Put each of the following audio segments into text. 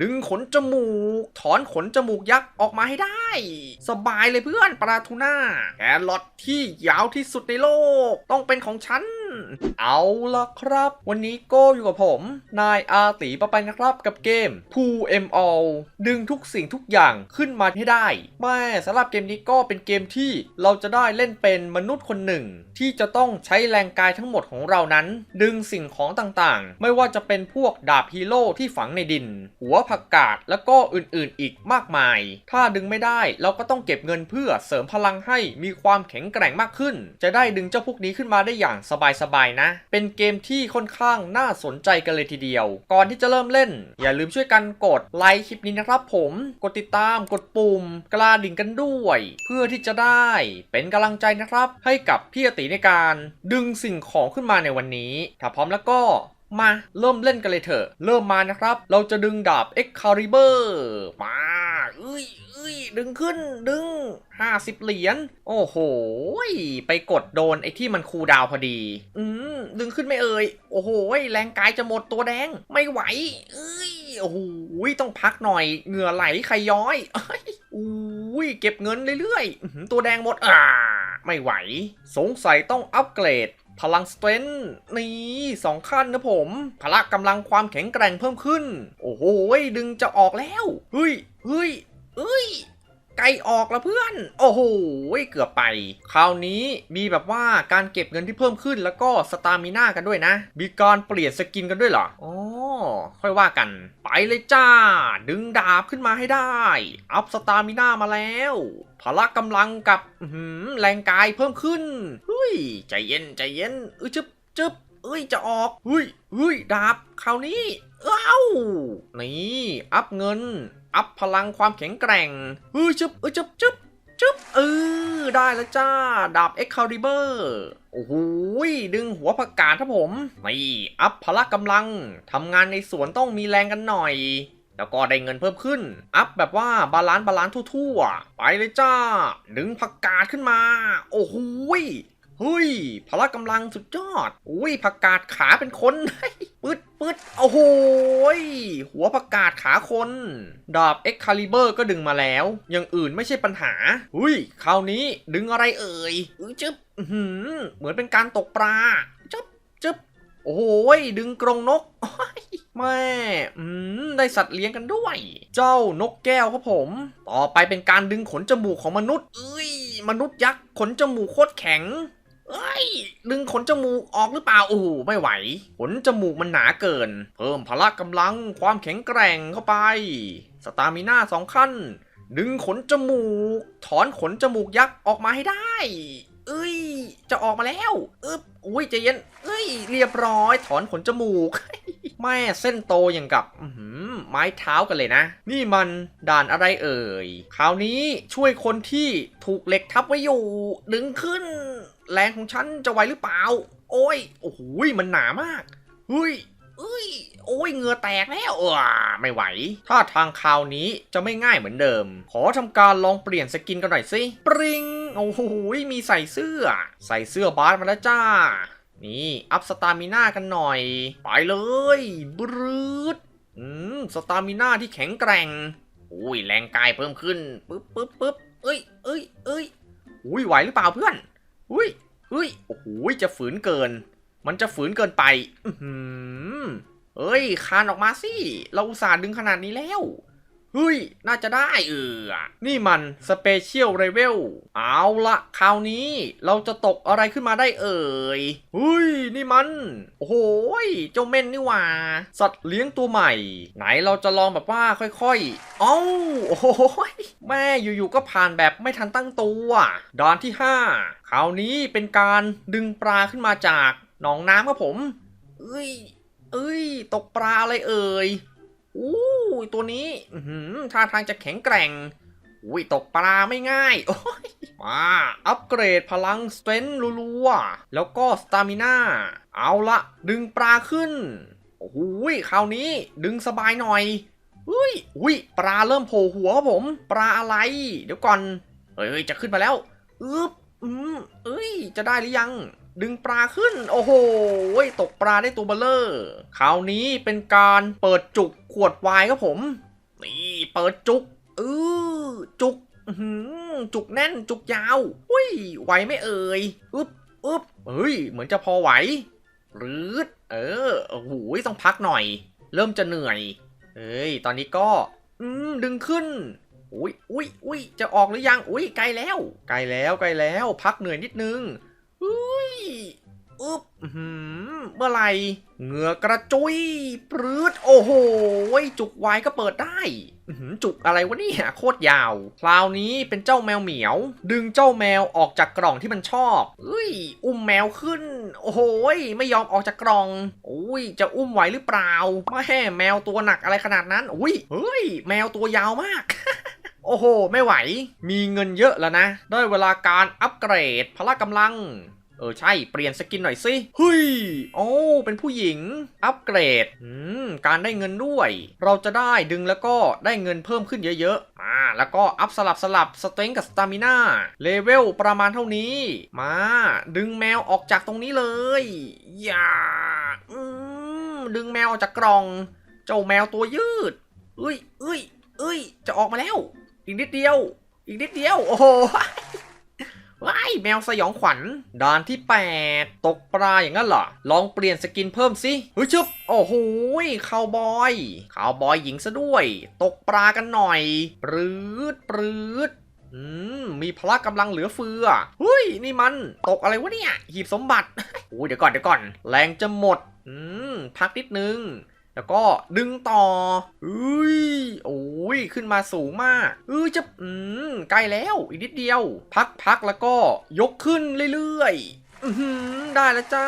ดึงขนจมูก ถอนขนจมูกยักษ์ออกมาให้ได้ สบายเลยเพื่อนปลาทูน่าแครอทที่ยาวที่สุดในโลก ต้องเป็นของฉัน เอาละครับ วันนี้โก้อยู่กับผม นายอาตีปะไปนะครับกับเกม 2M All ดึงทุกสิ่งทุกอย่างขึ้นมาให้ได้แม่สำหรับเกมนี้ก็เป็นเกมที่เราจะได้เล่นเป็นมนุษย์คนหนึ่ง ที่จะต้องใช้แรงกายทั้งหมดของเรานั้น ดึงสิ่งของต่างๆ ไม่ว่าจะเป็นพวกดาบฮีโร่ที่ฝังในดิน หัวผักกาดแล้วก็อื่นๆอีกมากมาย ถ้าดึงไม่ได้เราก็ต้องเก็บเงินเพื่อเสริมพลังให้มีความแข็งแกร่งมากขึ้น จะได้ดึงเจ้าพวกนี้ขึ้นมาได้อย่างสบายๆนะ เป็นเกมที่ค่อนข้างน่าสนใจกันเลยทีเดียว ก่อนที่จะเริ่มเล่น อย่าลืมช่วยกันกดไลค์คลิปนี้นะครับผม กดติดตามกดปุ่ม กระดิ่งกันด้วย เพื่อที่จะได้เป็นกำลังใจนะครับ ให้กับพี่อติในการดึงสิ่งของขึ้นมาในวันนี้ ถ้าพร้อมแล้วก็มาเริ่มเล่นกันเลยเถอะ เริ่มมานะครับ เราจะดึงดาบ Excalibur มาเอ้ย ย ดึงขึ้นดึง 50 เหรียญ โอ้โห ไปกดโดนไอ้ที่มันคูดาวพอดี อืม ดึงขึ้นไม่เอ่ย โอ้โห แรงกายจะหมดตัวแดง ไม่ไหว เอ้ย โอ้โห ต้องพักหน่อย เหงื่อไหลใครย้อยอุ้ย เก็บเงินเรื่อยๆ ตัวแดงหมด อ่า ไม่ไหว สงสัยต้องอัปเกรดพลังสเตรนท์นี่สองขั้นนะผม พละกำลังความแข็งแกร่งเพิ่มขึ้น โอ้โหดึงจะออกแล้ว เฮ้ยเฮ้ย เฮ้ยไกลออกแล้วเพื่อน โอ้โห เกือบไป คราวนี้มีแบบว่าการเก็บเงินที่เพิ่มขึ้นแล้วก็สตามิน่ากันด้วยนะ มีการเปลี่ยนสกินกันด้วยเหรอ อ๋อ ค่อยว่ากัน ไปเลยจ้า ดึงดาบขึ้นมาให้ได้ อัพสตามิน่ามาแล้ว พละกำลังกับหือแรงกายเพิ่มขึ้น เฮ้ย ใจเย็นใจเย็นเอ้ยจึ๊บจึ๊บเอ้ยจะออกเฮ้ยเฮ้ยดาบคราวนี้ เอ้า นี่ อัพเงิน อัพพลังความแข็งแกร่งเฮ้ยจึ๊บเอ้ยจึ๊บจึ๊บจึ๊บเออได้แล้วจ้า ดาบ Excalibur โอ้โหยดึงหัวผักกาดครับผมนี่อัพพละกำลังทำงานในสวนต้องมีแรงกันหน่อย แล้วก็ได้เงินเพิ่มขึ้น อัพแบบว่าบาลานซ์บาลานซ์ทั่วๆ ไปเลยจ้า ดึงผักกาดขึ้นมา โอ้โหย ฮ้ยพละกำลังสุดยอด อุ้ยผักกาดขาเป็นคนปึ๊ดปึ๊ดโอ้โหยหัวผักกาดขาคน ดาบ Excalibur ก็ดึงมาแล้ว อย่างอื่นไม่ใช่ปัญหา อุ้ยคราวนี้ดึงอะไรเอ่ยอื้อจึ๊บหือเหมือนเป็นการตกปลาจึ๊บจึ๊บโอ้โหยดึงกรงนกแม่อืมได้สัตว์เลี้ยงกันด้วย เจ้านกแก้วครับผม ต่อไปเป็นการดึงขนจมูกของมนุษย์ เอ้ย มนุษย์ยักษ์ขนจมูกโคตรแข็ง เอ้ย ดึงขนจมูกออกหรือเปล่า โอ้โห ไม่ไหว ขนจมูกมันหนาเกิน เพิ่มพละกำลังความแข็งแกร่งเข้าไป สตามิน่าสองขั้น ดึงขนจมูก ถอนขนจมูกยักษ์ออกมาให้ได้ เอ้ย จะออกมาแล้วอึบอุ้ยใจเย็น เอ้ย เรียบร้อย ถอนขนจมูก แม่เส้นโตอย่างกับอไม้เท้ากันเลยนะ นี่มันด่านอะไรเอ่ย คราวนี้ช่วยคนที่ถูกเหล็กทับไว้อยู่ ดึงขึ้น แรงของฉันจะไหวหรือเปล่า โอ้ย โอ้โหมันหนามากเฮ้ยเอ้ย โอ้ย เหงื่อแตกแล้วเออไม่ไหว ถ้าทางคราวนี้จะไม่ง่ายเหมือนเดิม ขอทำการลองเปลี่ยนสกินกันหน่อยสิ ปริง โอ้โห มีใส่เสื้อ ใส่เสื้อบาสมาแล้วจ้า นี่ อัพสตามิน่ากันหน่อย ไปเลย บรืดอืม สตามิน่าที่แข็งแกร่ง อุ้ย แรงกายเพิ่มขึ้น ปึ๊บปึ๊บปึ๊บเอ้ยเอ้ยเอ้ยอุ้ย ไหวหรือเปล่าเพื่อน อุ้ยเฮ้ยโอ้โหจะฝืนเกิน มันจะฝืนเกินไป อืมเอเฮ้ยคานออกมาสิ เราอุตส่าห์ดึงขนาดนี้แล้ว เฮ้ย น่าจะได้เออ นี่มันสเปเชียลเ e เวล เอาละคราวนี้เราจะตกอะไรขึ้นมาได้เอ่ยเฮ้ย นี่มัน โอ้โหยเจ้าเม่นนี่ว่า สัตว์เลี้ยงตัวใหม่ ไหนเราจะลองแบบว่าค่อยๆ เอ้า โอ้โหยแม่อยู่ๆก็ผ่านแบบไม่ทันตั้งตัวด่านที่ 5 คราวนี้เป็นการดึงปลาขึ้นมาจากหนองน้ำครับผม เอ้ย เอ้ย ตกปลาอะไรเอ่ยอู้ ยตัวนี้หือท่าทางจะแข็งแกร่งอุ้ยตกปลาไม่ง่ายโอ้ยมาอัปเกรดพลังสเตนรัวๆแล้วก็สตามิน่าเอาละดึงปลาขึ้นโอ้โหยคราวนี้ดึงสบายหน่อยอุ้ยอุ้ยปลาเริ่มโผล่หัวครับผม ปลาอะไร เดี๋ยวก่อนเฮ้ยจะขึ้นมาแล้วอึ๊บอืมเอ้ยจะได้หรือยัง ดึงปลาขึ้น โอ้โหตกปลาได้ตัวเบลเลอร์คราวนี้เป็นการเปิดจุกขวดวน์ครับผม นี่เปิดจุกเออจุกหือจุกแน่นจุกยาวอุ้ยไหวไม่เอ่ยอึ๊บอึ๊บเฮ้ย เหมือนจะพอไหวหรือเออโอ้โหต้องพักหน่อย เริ่มจะเหนื่อยเอ้ย ตอนนี้ก็ อืม ดึงขึ้น อุ้ยอุ้ยอุ้ยจะออกหรือยัง อุ้ยไกลแล้ว ไกลแล้ว ไกลแล้ว พักเหนื่อยนิดนึงอุ้ย อึ๊บเมื่อไหร่เหงือกระจุยปรืดโอ้โห จุกไวก็เปิดได้ จุกอะไรวะเนี่ยโคตรยาว คราวนี้เป็นเจ้าแมวเหมียว ดึงเจ้าแมวออกจากกล่องที่มันชอบเอ้ย อุ้มแมวขึ้น โอ้โห ไม่ยอมออกจากกล่องอุ้ย จะอุ้มไหวหรือเปล่าไม่แห่แมวตัวหนักอะไรขนาดนั้นอุ้ย เฮ้ย แมวตัวยาวมากโอ้โห ไม่ไหว มีเงินเยอะแล้วนะ ได้เวลาการอัปเกรดพละกำลัง เออใช่เปลี่ยนสกินหน่อยสิเฮ้ยโอ้เป็นผู้หญิง อัปเกรดอืมการได้เงินด้วย เราจะได้ดึงแล้วก็ได้เงินเพิ่มขึ้นเยอะๆอ่าแล้วก็อัพสลับสลับสเต็งกับสตามิน่าเลเวลประมาณเท่านี้ มา ดึงแมวออกจากตรงนี้เลย อย่าอืมดึงแมวออกจากกล่อง เจ้าแมวตัวยืดเอ้ยเอ้ยเอ้ยจะออกมาแล้ว อีกนิดเดียว อีกนิดเดียว โอ้โห ว้ายแมวสยองขวัญด่านที่ 8 ตกปลาอย่างนั้นเหรอ ลองเปลี่ยนสกินเพิ่มสิเฮ้ยชึบโอ้โหคาวบอยคาวบอยหญิงซะด้วย ตกปลากันหน่อย ปรืดปรืดอืม มีพละกำลังเหลือเฟือเฮ้ย นี่มัน ตกอะไรวะเนี่ย หีบสมบัติโอ้ยเดี๋ยวก่อนเดี๋ยวก่อน แรงจะหมด อืม พักนิดนึง แล้วก็ดึงต่ออุ้ยโอ้ย ขึ้นมาสูงมากเอ้ยจะอืมใกล้แล้วอีกนิดเดียว พักพักแล้วก็ยกขึ้นเรื่อยๆอือได้แล้วจ้า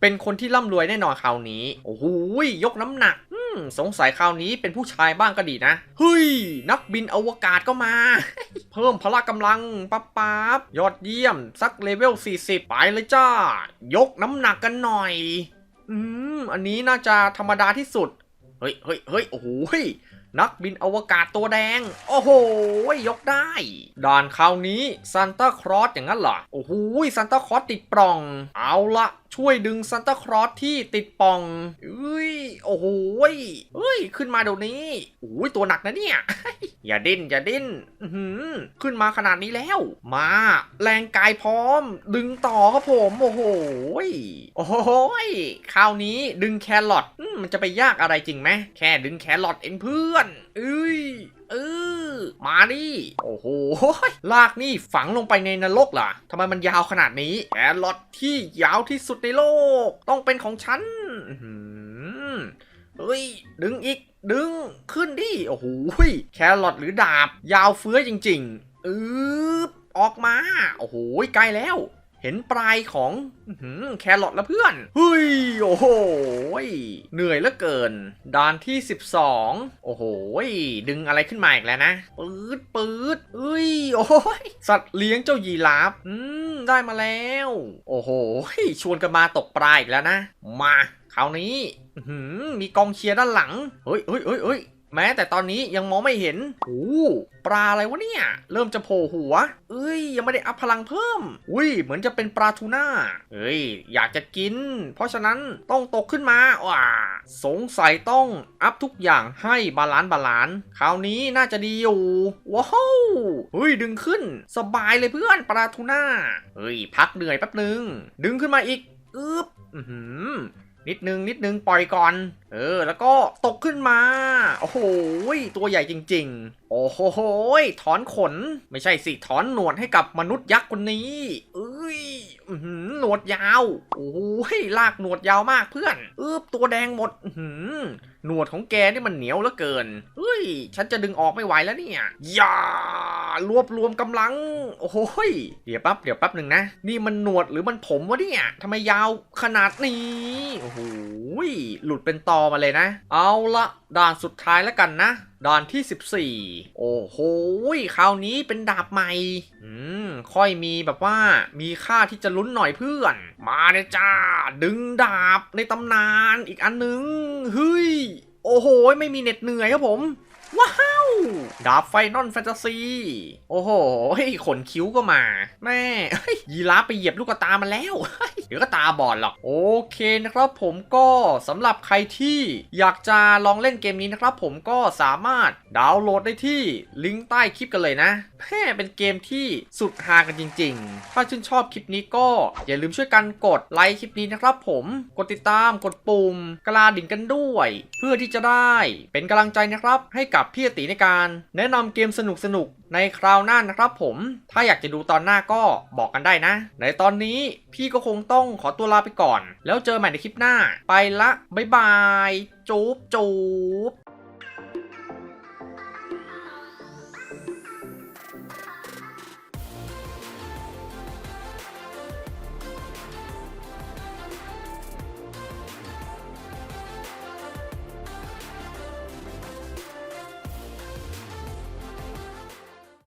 เป็นคนที่ร่ำรวยแน่นอนคราวนี้ โอ้โหยกน้ำหนักอืมสงสัยคราวนี้เป็นผู้ชายบ้างก็ดีนะ เฮ้ย นักบินอวกาศก็มา เพิ่มพละกำลังปั๊บปั๊บยอดเยี่ยม สักเลเวล 40 ไปเลยจ้า ยกน้ำหนักกันหน่อย อืม อันนี้น่าจะธรรมดาที่สุด เฮ้ยเฮ้ยเฮ้ยโอ้โหย นักบินอวกาศตัวแดง โอ้โหยยกได้ ด่านคราวนี้ซันตาครอสอย่างนั้นเหรอ โอ้โหยซันตาครอสติดปล่อง เอาละช่วยดึงซันตาครอสที่ติดป่องเอ้ย โอ้โหเอ้ย ขึ้นมาเดี๋ยวนี้โอ้ยตัวหนักนะเนี่ย อย่าดิ้น อย่าดิ้นหือขึ้นมาขนาดนี้แล้ว มา แรงกายพร้อม ดึงต่อครับผม โอ้โหโอ้โหคราวนี้ดึงแครอทมันจะไปยากอะไรจริงไหม แค่ดึงแครอทเองเพื่อนเอ้ย มาดิโอ้โหลากนี่ฝังลงไปในนรกล่ะทำไมมันยาวขนาดนี้แครอทที่ยาวที่สุดในโลก ต้องเป็นของฉันเฮ้ย ดึงอีก ดึง ขึ้นดิ โอ้โห แครอทหรือดาบ ยาวเฟื้อจริง ๆ อืบออกมา โอ้โห ใกล้แล้ว เห็นปลายของแครอทแล้วเพื่อนเฮ้ยโอ้โหเหนื่อยเหลือเกินด่านที่ 12 โอ้โหดึงอะไรขึ้นมาอีกแล้วนะปืดปืดเอ้ยโอ้โหยสัตว์เลี้ยงเจ้ายีราฟอืมได้มาแล้ว โอ้โหชวนกันมาตกปลาอีกแล้วนะ มาคราวนี้มีกองเชียร์ด้านหลังเฮ้ยเฮ้ยเฮ้ย แม้แต่ตอนนี้ยังมองไม่เห็นโอ้ปลาอะไรวะเนี่ย เริ่มจะโผล่หัว เอ้ย ยังไม่ได้อัพพลังเพิ่ม อุ้ย เหมือนจะเป็นปลาทูน่าเฮ้ย อยากจะกิน เพราะฉะนั้นต้องตกขึ้นมาว้าสงสัยต้องอัพทุกอย่างให้บาลานซ์บาลานซ์ คราวนี้น่าจะดีอยู่ ว้าวเฮ้ย ดึงขึ้น สบายเลยเพื่อนปลาทูน่า เฮ้ย พักเหนื่อยแป๊บนึง ดึงขึ้นมาอีก อึ๊บอือหือนิดนึงนิดนึงปล่อยก่อนเออ แล้วก็ตกขึ้นมา โอ้โหตัวใหญ่จริง ๆ โอ้โหถอนขน ไม่ใช่สิถอนหนวดให้กับมนุษย์ยักษ์คนนี้ เอ้ยหนวดยาว โอ้โหลากหนวดยาวมากเพื่อนอึบตัวแดงหมดหืหนวดของแกนี่มันเหนียวเหลือเกินเฮ้ย ฉันจะดึงออกไม่ไหวแล้วเนี่ย อย่ารวบรวมกำลัง โอ้โหยเดี๋ยวแป๊บ เดี๋ยวแป๊บหนึ่งนะ นี่มันหนวดหรือมันผมวะเนี่ยทำไมยาวขนาดนี้ โอ้โหหลุดเป็นตอมาเลยนะ เอาละด่านสุดท้ายแล้วกันนะ ด่านที่ 14 โอ้โหคราวนี้เป็นดาบใหม่ อืม ค่อยมีแบบว่ามีค่าที่จะลุ้นหน่อยเพื่อน มาเลยจ้า ดึงดาบในตำนานอีกอันหนึงเฮ้ย โอ้โห ไม่มีเหน็ดเหนื่อยครับผม ว้าวดาบไฟนอลแฟนตาซี โอ้โหขนคิ้วก็มา แม่ยีราฟไปเหยียบลูกตามันแล้วเฮ้ยเดี๋ยวก็ตาบอดหรอก โอเคนะครับผมก็สำหรับใครที่อยากจะลองเล่นเกมนี้นะครับผมก็สามารถดาวน์โหลดได้ที่ลิงก์ใต้คลิปกันเลยนะแม่เป็นเกมที่สุดฮากันจริง ๆ ถ้าชื่นชอบคลิปนี้ก็อย่าลืมช่วยกันกดไลค์คลิปนี้นะครับผมกดติดตามกดปุ่มกระดิ่งกันด้วย เพื่อที่จะได้เป็นกำลังใจนะครับ ให้กับพี่อติในการ แนะนำเกมสนุกๆในคราวหน้านะครับผม ถ้าอยากจะดูตอนหน้าก็บอกกันได้นะ ในตอนนี้พี่ก็คงต้องขอตัวลาไปก่อน แล้วเจอใหม่ในคลิปหน้า ไปละ บ๊ายบาย จูบจูบ